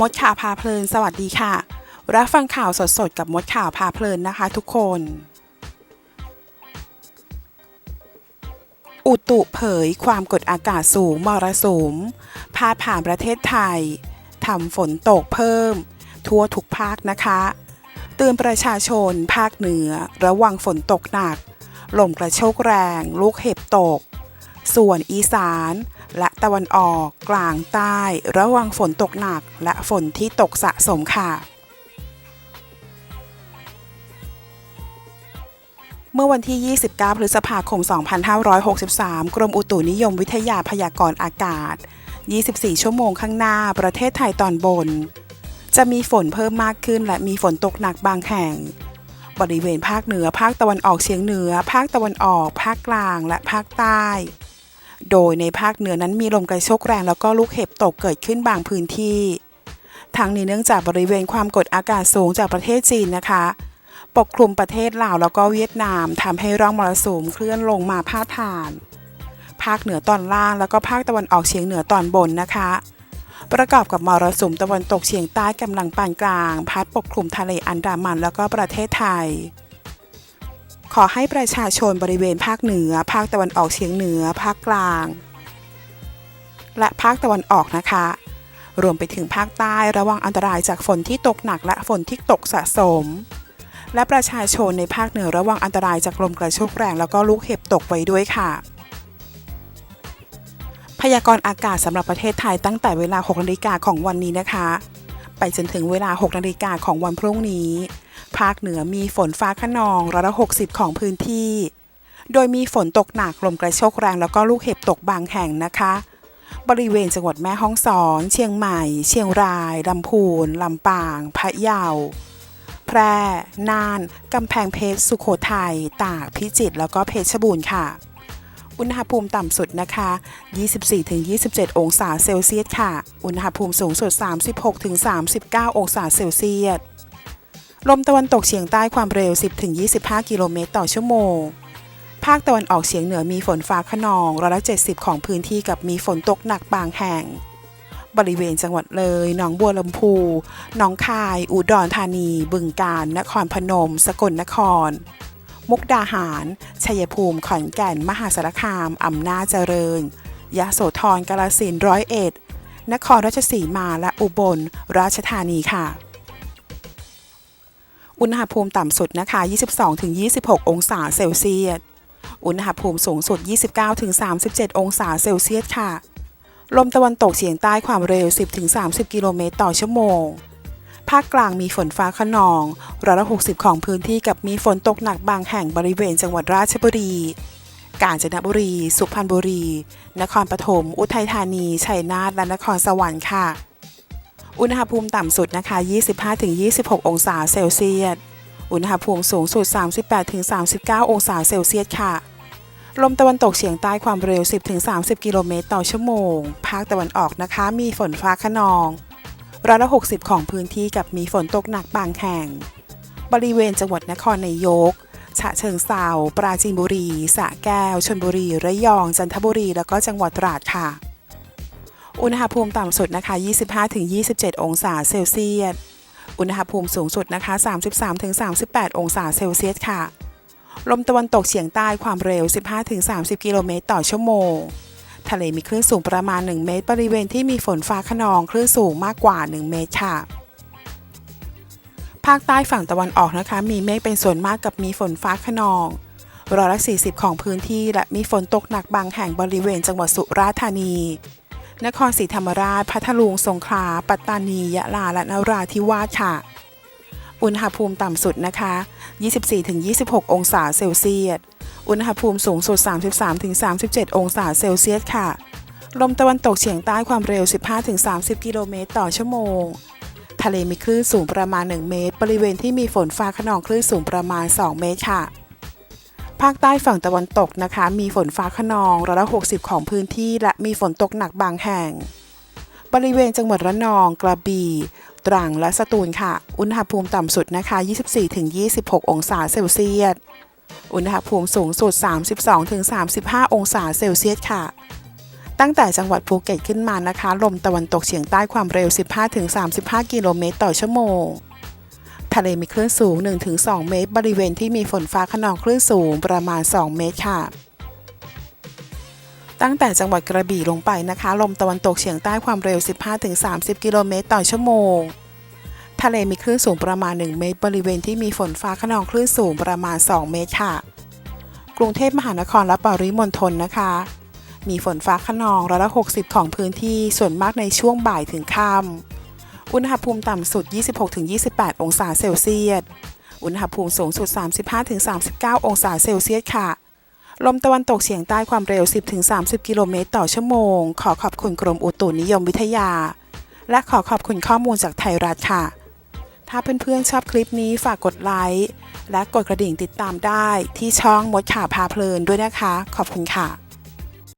มดข่าวพาเพลิน สวัสดีค่ะ รับฟังข่าวสดๆ กับมดข่าวพาเพลินนะคะทุกคน อุตุเผยความกดอากาศสูงมรสุมพาดผ่านประเทศไทยทำฝนตกเพิ่ม ทั่วทุกภาคนะคะ เตือนประชาชนภาคเหนือ ระวังฝนตกหนัก ลมกระโชกแรง ลูกเห็บตก ส่วนอีสาน และตะวันออก กลางใต้ ระวังฝนตกหนัก และฝนที่ตกสะสมค่ะ เมื่อวันที่ 29 พฤษภาคม 2563 กรมอุตุนิยมวิทยาพยากรณ์อากาศ 24 ชั่วโมงข้างหน้า ประเทศไทยตอนบน จะมีฝนเพิ่มมากขึ้น และมีฝนตกหนักบางแห่งบริเวณภาคเหนือ ภาคตะวันออกเฉียงเหนือ ภาคตะวันออก ภาคกลาง และภาคใต้ โดยในภาคเหนือนั้นมีลมกระโชกแรงแล้วก็ลูกเห็บตกเกิดขึ้นบางพื้นที่ทั้งนี้เนื่องจากบริเวณความกดอากาศสูงจากประเทศจีนนะคะ ปกคลุมประเทศลาวแล้วก็เวียดนามทำให้ร่องมรสุมเคลื่อนลงมาพาดผ่าน ภาคเหนือตอนล่างแล้วก็ภาคตะวันออกเฉียงเหนือตอนบนนะคะ ประกอบกับมรสุมตะวันตกเฉียงใต้กำลังปานกลาง พัดปกคลุมทะเลอันดามันแล้วก็ประเทศไทย ขอให้ประชาชนบริเวณภาคเหนือ ภาคตะวันออกเฉียงเหนือ ภาคกลาง และภาคตะวันออกนะคะ รวมไปถึงภาคใต้ระวังอันตรายจากฝนที่ตกหนักและฝนที่ตกสะสม และประชาชนในภาคเหนือระวังอันตรายจากลมกระโชกแรงแล้วก็ลูกเห็บตกไว้ด้วยค่ะ พยากรณ์อากาศสำหรับประเทศไทยตั้งแต่เวลา6นาฬิกาของวันนี้นะคะ ไปจนถึงเวลา6นาฬิกาของวันพรุ่งนี้ ภาคเหนือมีฝนฟ้าขนองร้อยละ60ของพื้นที่ โดยมีฝนตกหนักลมกระโชกแรงแล้วก็ลูกเห็บตกบางแห่งนะคะ บริเวณจังหวัดแม่ฮ่องสอน เชียงใหม่ เชียงรายลำพูนลำปาง พะเยา แพร่ น่านกำแพงเพชร สุโขทัย ตาก พิจิตร แล้วก็เพชรบูรณ์ค่ะ อุณหภูมิต่ำสุดนะคะ 24-27 องศาเซลเซียสค่ะ อุณหภูมิสูงสุด 36-39 องศาเซลเซียส ลมตะวันตกเฉียงใต้ความเร็ว 10-25 กิโลเมตรต่อชั่วโมง ภาคตะวันออกเฉียงเหนือมีฝนฟ้าขนองร้อยละ70 ของพื้นที่กับมีฝนตกหนักบางแห่ง บริเวณจังหวัดเลย หนองบัวลำพู หนองคาย อุดรธานี บึงกาฬ นครพนม สกลนคร มุกดาหาร ชัยภูมิ ขอนแก่น มหาสารคาม อำนาจเจริญ ยะโสธร กาฬสินธุ์ร้อยเอ็ด นครราชสีมา และอุบล ราชธานีค่ะ อุณหภูมิต่ำสุดนะคะ 22-26 องศาเซลเซียส อุณหภูมิสูงสุด 29-37 องศาเซลเซียสค่ะ ลมตะวันตกเฉียงใต้ความเร็ว 10-30 กิโลเมตรต่อชั่วโมง ภาคกลางมีฝนฟ้าขนองร้อยละ60 ของพื้นที่กับมีฝนตกหนักบางแห่งบริเวณจังหวัดราชบุรี กาญจนบุรี สุพรรณบุรี นครปฐม อุทัยธานี ชัยนาท และนครสวรรค์ค่ะ อุณหภูมิต่ำสุดนะคะ 25-26 องศาเซลเซียส อุณหภูมิสูงสุด 38-39 องศาเซลเซียสค่ะ ลมตะวันตกเฉียงใต้ความเร็ว 10-30 กิโลเมตรต่อชั่วโมง ภาคตะวันออกนะคะ มีฝนฟ้าขนองร้อยละ60 ของพื้นที่กับมีฝนตกหนักบางแห่ง บริเวณจังหวัดนครนายก ฉะเชิงเซาปราจีนบุรีสระแก้ว ชลบุรี ระยอง จันทบุรี แล้วก็จังหวัดตราดค่ะ อุณหภูมิต่ำสุดนะคะ 25-27 องศาเซลเซียส อุณหภูมิสูงสุดนะคะ 33-38 องศาเซลเซียสค่ะ ลมตะวันตกเฉียงใต้ความเร็ว 15-30 กิโลเมตรต่อชั่วโมง ทะเลมีคลื่นสูงประมาณ 1 เมตร บริเวณที่มีฝนฟ้าขนองคลื่นสูงมากกว่า 1 เมตรค่ะภาคใต้ฝั่งตะวันออกนะคะ มีเมฆเป็นส่วนมากกับมีฝนฟ้าขนองร้อยละ40 ของพื้นที่และมีฝนตกหนักบางแห่งบริเวณจังหวัดสุราษฎร์ธานี นครศรีธรรมราช พัทลุง สงขลา ปัตตานี ยะลา และนราธิวาสค่ะ อุณหภูมิต่ำสุดนะคะ 24-26 องศาเซลเซียส อุณหภูมิสูงสุด 33-37 องศาเซลเซียสค่ะ ลมตะวันตกเฉียงใต้ความเร็ว 15-30 กิโลเมตรต่อชั่วโมง ทะเลมีคลื่นสูงประมาณ 1 เมตร บริเวณที่มีฝนฟ้าขนองคลื่นสูงประมาณ 2 เมตรค่ะ ภาคใต้ฝั่งตะวันตกนะคะ มีฝนฟ้าขนองร้อยละ60 ของพื้นที่ และมีฝนตกหนักบางแห่ง บริเวณจังหวัดระนอง กระบี่ตรังและสตูลค่ะ อุณหภูมิต่ำสุดนะคะ 24-26 องศาเซลเซียส อุณหภูมิสูงสุด 32-35 องศาเซลเซียสค่ะ ตั้งแต่จังหวัดภูเก็ตขึ้นมานะคะ ลมตะวันตกเฉียงใต้ความเร็ว 15-35 กิโลเมตรต่อชั่วโมง ทะเลมีคลื่นสูง 1-2 เมตร บริเวณที่มีฝนฟ้าขนองคลื่นสูงประมาณ 2 เมตรค่ะ ตั้งแต่จังหวัดกระบี่ลงไปนะคะ ลมตะวันตกเฉียงใต้ความเร็ว 15-30 กิโลเมตรต่อชั่วโมง ทะเลมีคลื่นสูงประมาณ 1 เมตร บริเวณที่มีฝนฟ้าขนองคลื่นสูงประมาณ 2 เมตรค่ะ กรุงเทพมหานครและปริมณฑลนะคะ มีฝนฟ้าขนองร้อยละ 60 ของพื้นที่ส่วนมากในช่วงบ่ายถึงค่ำ อุณหภูมิต่ำสุด 26-28 องศาเซลเซียส อุณหภูมิสูงสุด 35-39 องศาเซลเซียสค่ะ ลมตะวันตกเฉียงใต้ความเร็ว 10-30 กิโลเมตรต่อชั่วโมง ขอขอบคุณกรมอุตุนิยมวิทยา และขอขอบคุณข้อมูลจากไทยรัฐค่ะ ถ้าเพื่อนๆชอบคลิปนี้ฝากกดไลค์และกดกระดิ่งติดตามได้ที่ช่องมดข่าวพาเพลินด้วยนะคะ ขอบคุณค่ะ